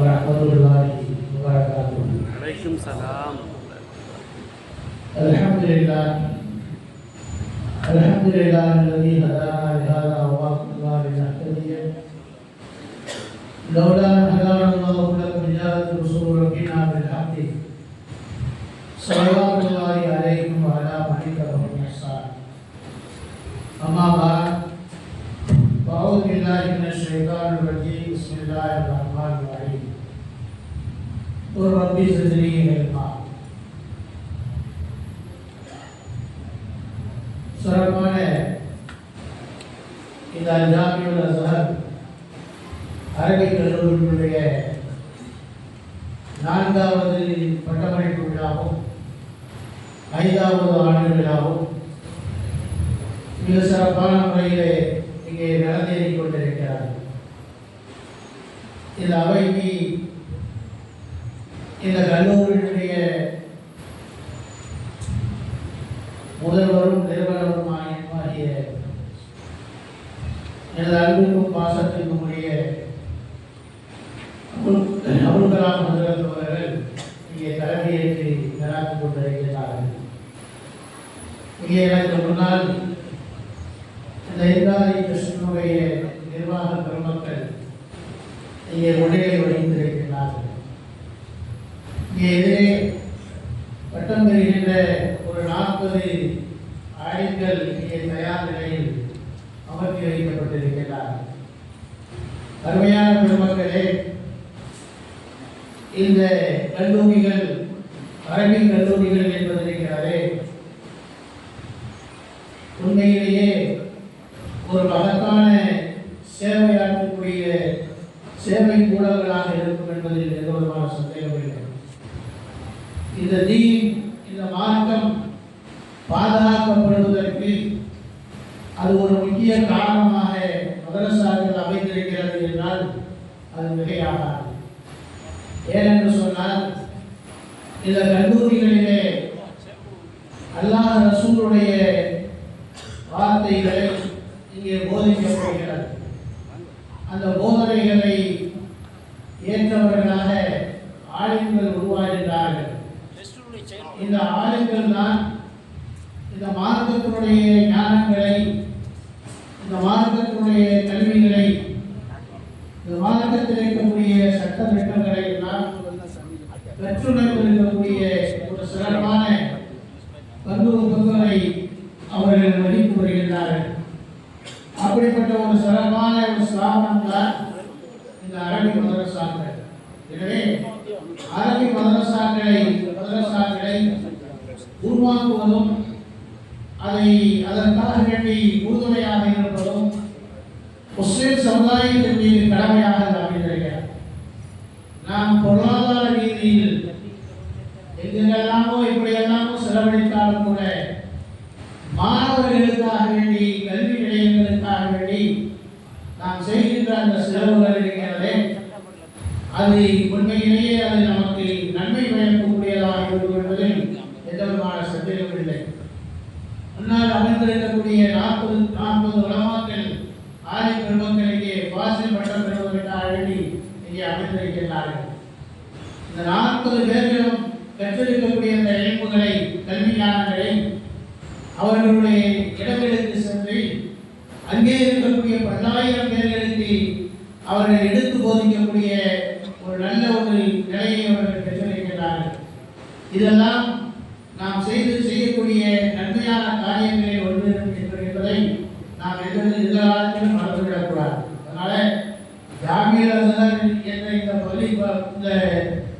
ورحمة الله وبركاته. عليكم السلام. الحمد لله. الحمد لله الذي هدانا لهذا وما كنا لنهتدي. لولا ان هدانا الله لكم جاءت رسول ربنا بالحق. صلوات الله عليكم وعلى من اتبعهم باحسان أما بعد فاعوذ بالله من الشيطان الرجيم. بسم الله الرحمن الرحيم. ஒரு வந்து சிந்தனையை வைப்பார் சிறப்பான இந்த ஜாமியுல் அசர் அரபிக் கல்லூரியினுடைய நான்காவது பட்டமளிப்பு விழாவும் ஐந்தாவது ஆண்டு விழாவும் மிக சிறப்பான முறையிலே இங்கே நடந்தேறிக் கொண்டிருக்கிறார் இந்த அவைக்கு இந்த கல்லூரியினுடைய முதல்வரும் நிறுவனருமாகிய எனது அன்புக்கும் பாசத்திற்கும் உரிய அபுல் கலாம் முதல்வர் அவர்கள் இங்கே தலைமையேற்று நடாத்திக் கொண்டிருக்கிறார்கள். இங்கே எனக்கு முன்னால் இந்த இந்தாரி கிருஷ்ணனுடைய நிர்வாக பெருமக்கள் இங்கே முன்னிலை வகித்திருக்கிறார்கள் இங்கே எதிரே பட்டம் பெறுகின்ற ஒரு நாற்பது ஆயுதங்கள் இங்கே தயார் நிலையில் அமர்த்தி வைக்கப்பட்டிருக்கிறார் அருமையான பெருமக்களே இந்த கல்லூரிகள் அரபிக் கல்லூரிகள் என்பது இருக்கிறாரே உண்மையிலேயே ஒரு மகத்தான சேவையாற்றக்கூடிய சேவை கூடங்களாக இருக்கும் என்பதில் எந்த விதமான சந்தேகமில்லை இந்த தீ இந்த மார்க்கம் பாதுகாக்கப்படுவதற்கு அது ஒரு முக்கிய காரணமாக மதரசாக்கள் அமைந்திருக்கிறது என்றால் அது மிகையாகாது. ஏனென்று சொன்னால் இந்த கல்லூரிகளிலே அல்லாஹ் ரசூலுடைய வார்த்தைகளை இங்கே போதிக்கப்படுகிறது. அந்த போதனைகளை ஏற்றவர்களாக ஆளுங்கள் உருவாகின்றார்கள். இந்த ஆளுங்கள் தான் இந்த மார்க்கத்தினுடைய ஞானங்களை இந்த மார்க்கத்தினுடைய இந்த இருக்கக்கூடிய சட்ட திட்டங்களை எல்லாம் கற்றுணர்ந்து இருக்கக்கூடிய ஒரு சிறப்பான பங்கு பங்குகளை அவர்கள் வகித்து வருகின்றார்கள். அப்படிப்பட்ட ஒரு சிறப்பான ஒரு ஸ்தாபனம் தான் இந்த அரபி மதரசாக்கள். எனவே அரபி மதரசாக்களை மதரசாக்களை உருவாக்குவதும் அதை அதற்காக வேண்டி உறுதுணையாக இருப்பதும் முஸ்லிம் சமுதாயத்தின் மீது கடமையாக இது அமைந்திருக்கிறது நாம் பொருளாதார ரீதியில் எங்கெல்லாமோ இப்படியெல்லாமோ செலவழித்தாலும் கூட மாணவர்களுக்காக வேண்டி கல்வி நிலையங்களுக்காக வேண்டி நாம் செய்கின்ற அந்த செலவுகள் இருக்கிறதே அது உண்மையிலேயே அது நமக்கு நன்மை பயக்கக்கூடியதாக இருக்கும் என்பதில் எந்த விதமான சந்தேகம் இல்லை. முன்னால் அமைந்திருக்கக்கூடிய நாற்பது நாற்பது உலமாக்கள் ஆதி பெருமக்கள் வாசல் பட்டம் பெறுவதற்காக வேண்டி இங்கே அமர்ந்திருக்கிறார்கள் இந்த நாற்பது பேர்களும் கற்றிருக்கக்கூடிய அந்த இணைப்புகளை கல்வியாளர்களை அவர்களுடைய இடங்களுக்கு சென்று அங்கே இருக்கக்கூடிய பல்லாயிரம் பேர்களுக்கு அவர்கள் எடுத்து போதிக்கக்கூடிய நல்ல ஒரு நிலையை அவர்கள் பெற்றிருக்கிறார்கள் இதெல்லாம் நாம் செய்து செய்யக்கூடிய நன்மையான காரியங்களை ஒன்று என்பதை நாம் எந்த எந்த மறந்துவிடக்கூடாது. அதனால ஜாமியர் என்ற இந்த பள்ளி இந்த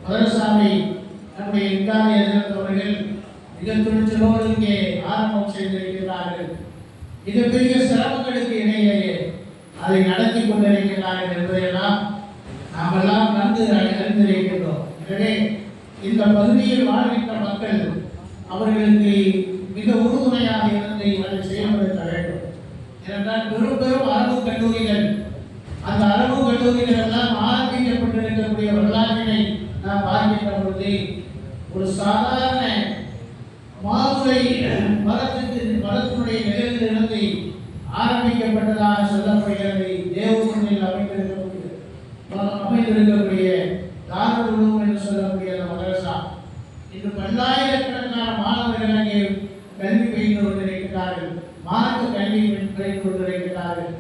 மதரசாவை நம்முடைய இந்தாரி அசரத் அவர்கள் மிக துணிச்சலோடு இங்கே ஆரம்பம் செய்திருக்கிறார்கள் மிகப்பெரிய சிரமங்களுக்கு இடையிலேயே அதை நடத்தி கொண்டிருக்கிறார்கள் என்பதையெல்லாம் நாமெல்லாம் நன்கு அறிந்திருக்கின்றோம். எனவே இந்த பகுதியில் வாழ்கின்ற மக்கள் அவர்களுக்கு மிக உறுதுணையாக இருந்து அதை செயல்படுத்த வேண்டும். ஏனென்றால் பெரும் பெரும் அரபு கல்லூரிகள் அந்த அரபு கல்லூரிகள் எல்லாம் ஆரம்பிக்கப்பட்டிருக்கக்கூடிய வரலாற்றினை நாம் பார்க்கின்ற பொழுது ஒரு சாதாரண மாதுளை மரத்துக்கு மரத்தினுடைய நிலையிலிருந்து ஆரம்பிக்கப்பட்டதாக சொல்லப்படுகிறது. தேவகுண்டில் அமைந்திருக்கக்கூடிய தாரகுருவம் என்று சொல்லக்கூடிய அந்த மதரசா இன்று பல்லாயிரக்கணக்கான மாணவர்கள் அங்கே கல்வி பயின்று கொண்டிருக்கிறார்கள். மார்க்க கல்வி பயின்று கொண்டிருக்கிறார்கள்.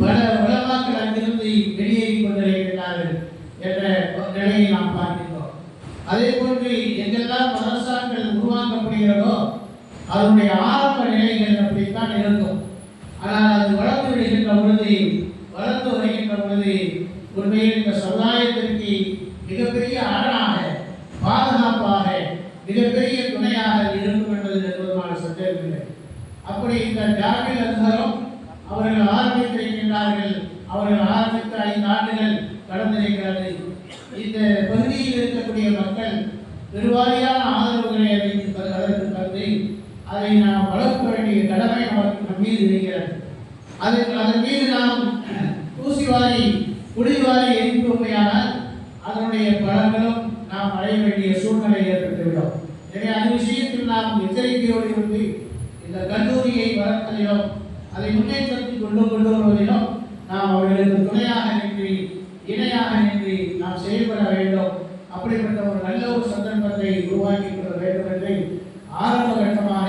பல உலமாக்கள் அங்கிருந்து வெளியேறி கொண்டிருக்கிறார்கள் என்ற நிலையை நாம் பார்க்கின்றோம். அதே போன்று எங்கெல்லாம் மதரசாக்கள் உருவாக்கப்படுகிறதோ அதனுடைய ஆரம்ப நிலைகள் அப்படித்தான் இருக்கும். ஆனால் அது வளர்ந்து விடுகின்ற பொழுது வளர்ந்து வருகின்ற பொழுது உண்மையில் இந்த சமுதாயத்திற்கு மிகப்பெரிய அரணாக பாதுகாப்பாக மிகப்பெரிய துணையாக இருக்கும் என்பது நிறுவனமான சந்தேகமில்லை அப்படி இந்த ஜாமில் அசரும் அவர்கள் ஆரம்பித்திருக்கின்றார்கள் அவர்கள் ஆரம்பித்த ஐந்து ஆண்டுகள் கடந்திருக்கிறது இந்த பகுதியில் இருக்கக்கூடிய மக்கள் பெருவாரியான ஆதரவுகளை வைத்து அதற்கு தந்து அதை நாம் வளர்க்க வேண்டிய கடமை நமக்கு மீது இருக்கிறது. அதற்கு அதன் மீது நாம் தூசிவாரி குடிவாரி எரிப்போமையானால் அதனுடைய பலன்களும் நாம் அடைய வேண்டிய சூழ்நிலை ஏற்பட்டுவிடும். எனவே அந்த விஷயத்தில் நாம் எச்சரிக்கையோடு இருந்து இந்த கல்லூரியை வளர்த்தலிலும் அதை முன்னேற்றத்தில் கொண்டு கொண்டு வருவதிலும் நாம் அவர்களுக்கு துணையாக நின்றி இணையாக நின்றி நாம் செயல்பட வேண்டும். அப்படிப்பட்ட ஒரு நல்ல ஒரு சந்தர்ப்பத்தை உருவாக்கி கொள்ள வேண்டும் என்று ஆரம்ப கட்டமாக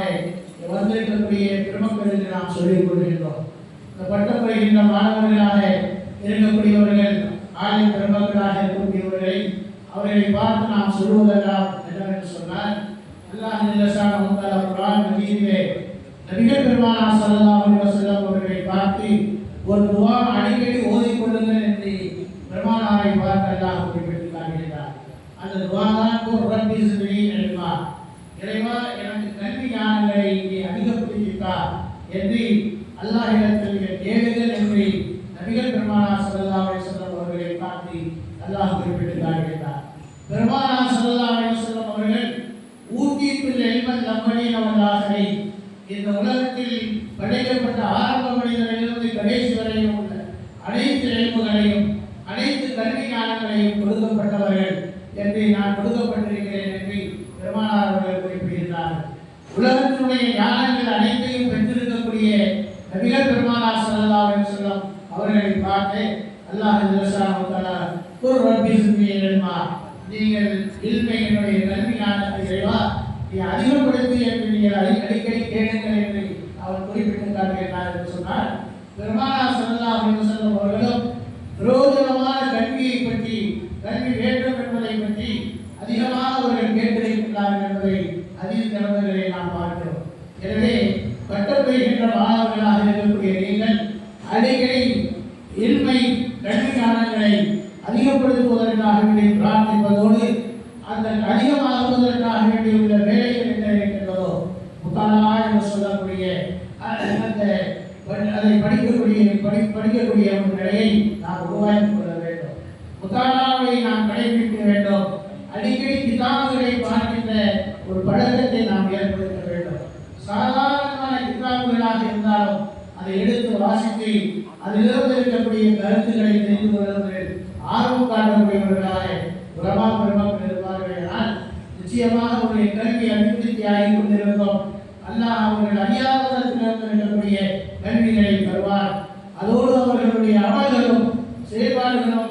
வந்திருக்கக்கூடிய பெருமக்களுக்கு நாம் சொல்லிக் கொள்கின்றோம் இந்த பட்டம் பெறுகின்ற மாணவர்களாக இருக்கக்கூடியவர்கள் ஆலய பெருமக்களாக இருக்கக்கூடியவர்களை அவர்களை பார்த்து நாம் சொல்வதெல்லாம் என்னவென்று சொன்னால் அல்லாஹ் நிலசான உங்கள் குரான் மஜீதிலே நபிகள் பெருமானா ஸல்லல்லாஹு அவர்களை பார்த்து ஒரு துவா அடிக்கடி ஓதிக்கொள்ளுங்கள் என்று பெருமானாரை பார்த்து அல்லாஹ் குறிப்பிட்டு காட்டுகிறார் அந்த துவா தான் ஒரு ரப்பி இறைவா எனக்கு கல்வி ஞானங்களை இங்கே என்று அல்லாஹிடத்தில் கேளுங்கள் என்று நபிகள் பெருமானா ஸல்லல்லாஹு அலைஹி வஸல்லம் அவர்களை பார்த்து அல்லாஹ் குறிப்பிட்டுள்ளார் என்றார். பெருமானா சல்லா அலைஹி வஸல்லம் அவர்கள் ஊட்டிப்பில் எல்மன் லம்மனின் அவர்களாகவே இந்த உலகத்தில் படைக்கப்பட்ட ஆரம்ப மனிதரிலிருந்து கடைசி வரையும் உள்ள அனைத்து இயல்புகளையும் அனைத்து கல்வி ஞானங்களையும் கொடுக்கப்பட்டவர்கள் என்று நான் கொடுக்கப்பட்டிருக்கிறேன் என்று பெருமானார் அவர்கள் குறிப்பிடுகிறார் உலகத்தினுடைய ஞானங்கள் அனைத்தையும் பெற்றிருக்கக்கூடிய நபிகள் பெருமானார் சல்லா அலைஹி வஸல்லம் அவர்களை பார்த்து அல்லாஹ் ஒரு ரப்பி நீங்கள் இல்மை ஞானத்தை நீ அதிகப்படுத்தி என்று நீங்கள் அடிக்கடி கேளுங்கள் என்று அவர் குறிப்பிட்டு என்று சொன்னார் பெருமானா ஸல்லல்லாஹு அலைஹி வஸல்லம் அவர்களும் பிரயோஜனமான கல்வியை பற்றி கல்வி வேண்டும் என்பதை பற்றி அதிகமாக அவர்கள் கேட்டிருக்கிறார்கள் என்பதை அதிக திறந்தவர்களை நாம் பார்க்கிறோம். எனவே பட்டம் மாணவர்களாக இருக்கக்கூடிய நீங்கள் அடிக்கடி இல்மை கல்வி ஞானங்களை அதிகப்படுத்துவதற்காக வேண்டி பிரார்த்திப்பதோடு அந்த அதிகமாகுவதற்காக வேண்டி உள்ள வேலைகள் என்ன இருக்கின்றதோ முத்தாலா என்று சொல்லக்கூடிய அஹ், அந்த படி- அதை படிக்கக்கூடிய படி படிக்கக்கூடிய ஒரு நிலையை நாம் உருவாக்கி கொள்ள வேண்டும் முத்தாலாவை நாம் கடைபிடிக்க வேண்டும் அடிக்கடி கிதாபுகளை பார்க்கின்ற ஒரு பழக்கத்தை நாம் ஏற்படுத்த வேண்டும் சாதாரணமான கிதாபுகளாக இருந்தாலும் அதை எடுத்து வாசித்து அதிலிருந்து இருக்கக்கூடிய கருத்துக்களை தெரிந்து கொள்வதில் ஆர்வம் காட்டக்கூடியவர்களாக பிரபா பிரபம் இருப்பார்களால் நிச்சயமாக அவருடைய கல்வி அபிவிருத்தி ஆகி கொண்டிருந்தோம். அல்லாஹ் அவர்கள் அறியாததற்கிலிருந்து இருக்கக்கூடிய கல்விகளை தருவார். அதோடு அவர்களுடைய அமல்களும் செயல்பாடுகளும்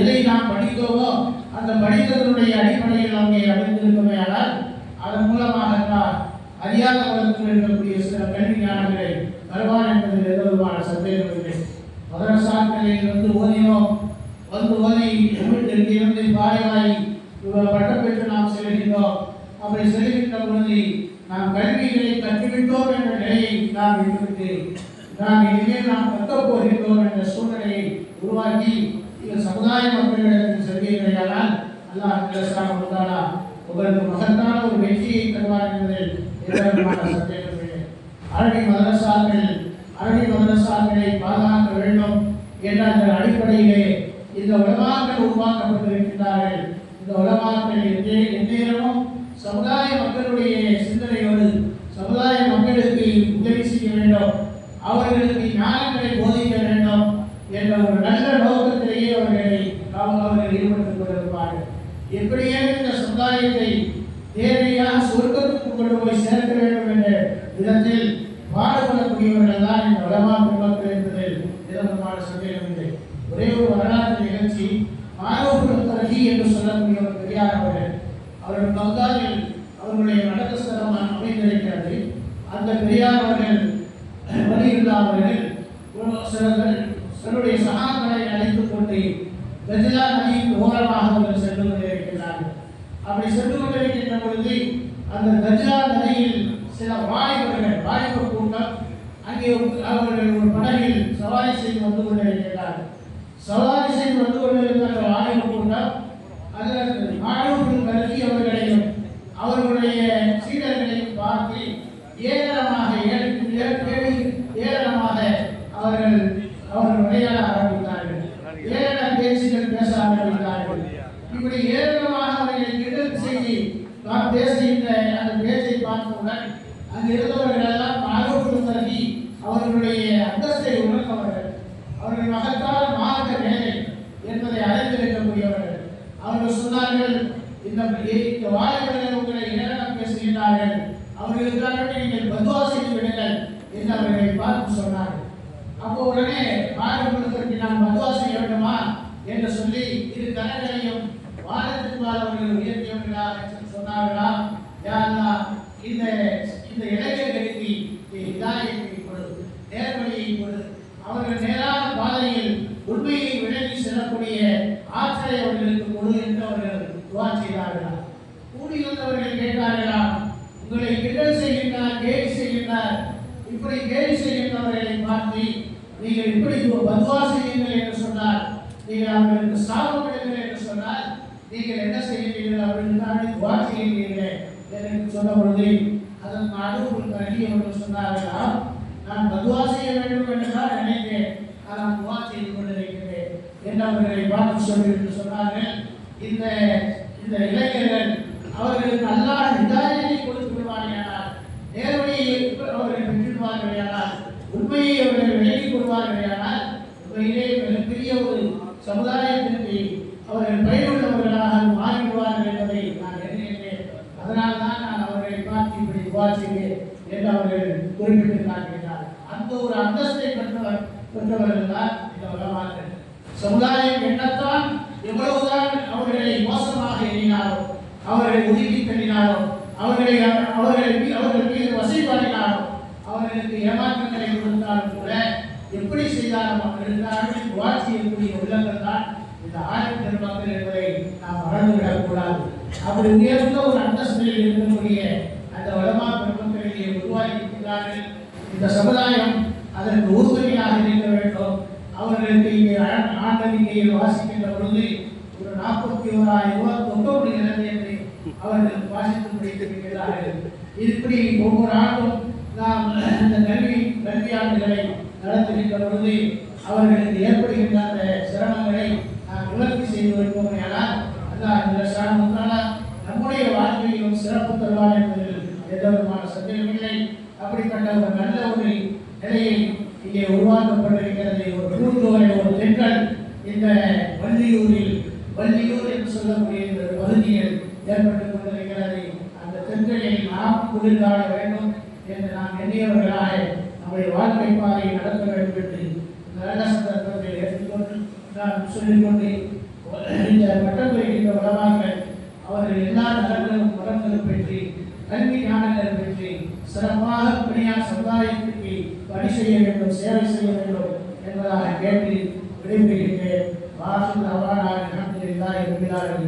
எதை நாம் படித்தோமோ அந்த படித்ததனுடைய அடிப்படையில் அங்கே அமைந்திருக்குமே ஆனால் அதன் மூலமாக தான் அறியாத உலகத்தில் இருக்கக்கூடிய சில கல்வி ஞானங்களை என்பதில் எந்த விதமான சந்தேகம் இல்லை மதரசாக்களில் வந்து ஓதினோம். வந்து ஓதி வீட்டிற்கு இருந்து பாயவாய் பட்டம் பெற்று நாம் செல்கின்றோம். அப்படி செல்கின்ற பொழுது நாம் கல்விகளை கற்றுவிட்டோம் என்ற நிலையை நாம் விட்டுவிட்டு நாம் இனிமேல் நாம் கற்கப் போகின்றோம் என்ற சூழ்நிலையை உருவாக்கி இந்த சமுதாய மக்களிடத்தில் செல்வீர்களானால் அல்லாஹ் ஜல்லஷானஹு உங்களுக்கு மகத்தான ஒரு வெற்றியை தருவார் என்பதில் எந்த விதமான சந்தேகம். அரபி மதரசாக்கள் அரபி மதரசாக்களை பாதுகாக்க வேண்டும் என்ற அந்த அடிப்படையிலே இந்த உலமாக்கள் உருவாக்கப்பட்டிருக்கின்றார்கள். இந்த உலமாக்கள் எந்தே எந்நேரமும் சமுதாய மக்களுடைய சிந்தனையோடு சமுதாய மக்களுக்கு உதவி செய்ய வேண்டும் அவர்களுக்கு ஞானங்களை போதிக்க வேண்டும் என்ற ஒரு நல்ல நோக்கத்திலேயே அவர்களை அவங்க அவர்கள் ஈடுபட்டுக் கொண்டிருப்பார்கள். எப்படியே இந்த சமுதாயத்தை நேரடியாக சொர்க்கத்துக்கு கொண்டு போய் சேர்க்க வேண்டும் என்ற விதத்தில் பாடுபடக்கூடியவர்கள் தான் இந்த வளமா பெருமக்கள் என்பது விதமான சந்தேகம் இல்லை ஒரே ஒரு வரலாற்று நிகழ்ச்சி மாணவர்கள் தரகி என்று சொல்லக்கூடிய ஒரு பெரியார் அவர்கள். அவர்கள் பங்காளில் அவர்களுடைய நடனஸ்தலம் அமைந்திருக்கிறது. அந்த பெரியார் அவர்கள் வலியுள்ள அவர்கள் சிலர்கள் சிலருடைய சகாக்களை அழைத்து கொண்டு கஜலா நதியின் ஓரமாக அவர்கள் சென்று கொண்டிருக்கிறார்கள். அப்படி சென்று கொண்டிருக்கின்ற பொழுது அந்த கஜலா நதியில் சில வாலிபர்கள் வாலிப அங்கே அவர்கள் ஒரு படகில் சவாரி செய்து வந்து கொண்டிருக்கிறார்கள் சவாரி செய்து வந்து கொண்டிருக்கிற ஆய்வு வாலிப கூட்டம் அதில் மாணவர்கள் கருதி அவர்களையும் அவர்களுடைய சீடர்களையும் பார்த்து ஏளனமாக ஏ- ஏ- ஏ- ஏளனமாக அவர்கள் அவர்கள் விளையாட ஆரம்பித்தார்கள் ஏளன பேச்சுகள் பேச ஆரம்பித்தார்கள் இப்படி ஏளனமாக அவர்களை கிண்டல் செய்து நாம் பேசுகின்ற அந்த பேச்சை பார்த்தவுடன் அங்கு இருந்தவர்கள் எல்லாம் மாணவர்கள் கருதி அவர்களுடைய அந்தஸ்தை உணர்ந்தவர்கள் அவர்கள் மகத்தான மார்க்க வேலை என்பதை அறிந்திருக்கக்கூடியவர்கள் அவர்கள் இந்த இந்த உங்களை இடம் பேசுகின்றார்கள்? அவர்களுக்காக நீங்கள் பத்வா செய்து விடுங்கள் என்று அவர்களை பார்த்து சொன்னார்கள். அப்போ உடனே மாணவர்களுக்கு நாம் பத்வா செய்ய வேண்டுமா என்று சொல்லி இரு கரங்களையும் வானத்திற்கால் அவர்கள் உயர்த்தியவர்களாக சொன்னார்களா? யாரா இந்த இந்த இளைஞர்களுக்கு இதாயத்தை கொடு நேர்வழியை கொடு. அவர்கள் நேரான பாதையில் உண்மையை விளங்கி செல்லக்கூடிய ஆற்றலை அவர்களுக்கு கொடு என்று துவா செய்தார்களா? கூடியிருந்தவர்கள் கேட்டார்களா? உங்களை கிண்டல் செய்கின்றார் கேலி செய்கின்றார். இப்படி கேலி செய்கின்றவர்களை பார்த்து நீங்கள் இப்படி பத்வா செய்யுங்கள் என்று சொன்னார். நீங்கள் அவர்களுக்கு சாபம் எடுங்கள் என்று சொன்னால் நீங்கள் என்ன செய்கிறீர்கள் அப்படின்னு துவா செய்கிறீர்கள் என்று சொன்ன பொழுது அதன் நடுவுக்குள் கருதி அவர்கள் சொன்னார்களா? நான் பதுவா செய்ய வேண்டும் என்று தான் நினைத்தேன். ஆனால் துவா செய்து கொண்டிருக்கிறேன். என்று அவர்களை பார்த்து சொல்லி என்று சொன்னார்கள். இந்த இந்த இளைஞர்கள் அவர்களுக்கு நல்லா ஹிதாயத்தை கொடுத்து விடுவார்களானால் நேர்மையை அவர்கள் பெற்றிடுவார்களானால் உண்மையை அவர்கள் விலகி கொள்வார்களானால் உண்மையிலே மிகப்பெரிய ஒரு சமுதாயத்திற்கு அவர்கள் பயனுள்ளவர்களாக மாறிவிடுவார்கள் என்பதை நான் எண்ணுகின்றேன். அதனால் தான் நான் அவர்களை பார்த்து இப்படி விவாதிக்கிறேன் என்று அவர்கள் குறிப்பிட்டு அந்த ஒரு அந்தஸ்தை பெற்றவர் பெற்றவர்கள் தான் இந்த உலமாக்கள். சமுதாயம் என்னத்தான் எவ்வளவுதான் அவர்களை மோசம் அவர்களை ஒதுக்கி தள்ளினாரோ? அவர்களை அவர்களை மீ- அவர்கள் மீது வசைப்பாடினாரோ அவர்களுக்கு ஏமாற்றங்களை கொடுத்தாலும் கூட எப்படி செய்தாலும் அவர்களுக்காக துவா செய்யக்கூடிய உள்ளங்கள் தான் இந்த ஆயிரம் பெருமக்கள் என்பதை நாம் மறந்துவிடக் கூடாது அப்படி உயர்ந்த ஒரு அந்தஸ்தில் இருக்கக்கூடிய அந்த வளமா பெருமக்களிலே உருவாகி இருக்கிறார்கள் இந்த சமுதாயம் அதற்கு உறுதுணையாக இருக்க வேண்டும். அவர்களுக்கு இங்கே ஆ- ஆண்டறிக்கையில் வாசிக்கின்ற பொழுது ஒரு நாற்பத்தி ஓராயிரம் ரூபாய் தொட்டோடு நிலைமையை அவர்கள் வாசித்து முடித்திருக்கிறார்கள் இப்படி ஒவ்வொரு ஆண்டும் நாம் இந்த கல்வி கல்வியாண்டுகளை நடத்துகின்ற பொழுது அவர்களுக்கு ஏற்படுகின்ற அந்த சிரமங்களை நாம் உணர்ச்சி செய்து வருவோமையானால் அல்லாஹ் இந்த சாணத்தாலா நம்முடைய வாழ்க்கையிலும் சிறப்பு தருவார் என்பதில் எந்த விதமான சந்தேகமில்லை அப்படிப்பட்ட ஒரு நல்ல ஒரு நிலையை இங்கே உருவாக்கப்பட்டிருக்கிறது. ஒரு பூந்தோரை ஒரு திட்டம் இந்த வள்ளியூரில் வள்ளியூர் என்று சொல்லக்கூடிய இந்த பகுதியில் ஏற்பட்டுக் கொண்டிருக்கிறது. அந்த தென்றலை நாம் குளிர்காண வேண்டும் என்று நாம் எண்ணியவர்களாக நம்முடைய வாழ்க்கை பாதையை நடத்த வேண்டும் என்று இந்த நல்ல சந்தர்ப்பத்தை எடுத்துக்கொண்டு நான் சொல்லிக்கொண்டு இந்த பட்டம் பெறுகின்ற வளமாக்கள் அவர்கள் எல்லா நலன்களும் வளங்களும் பெற்று கல்வி ஞானங்கள் பெற்று சிறப்பாக பணியார் சமுதாயத்திற்கு பணி செய்ய வேண்டும் சேவை செய்ய வேண்டும் என்பதாக கேட்டு விடைபெறுகின்றேன். வாசல் அவானாக நன்றி இல்லாத இருக்கிறார்கள்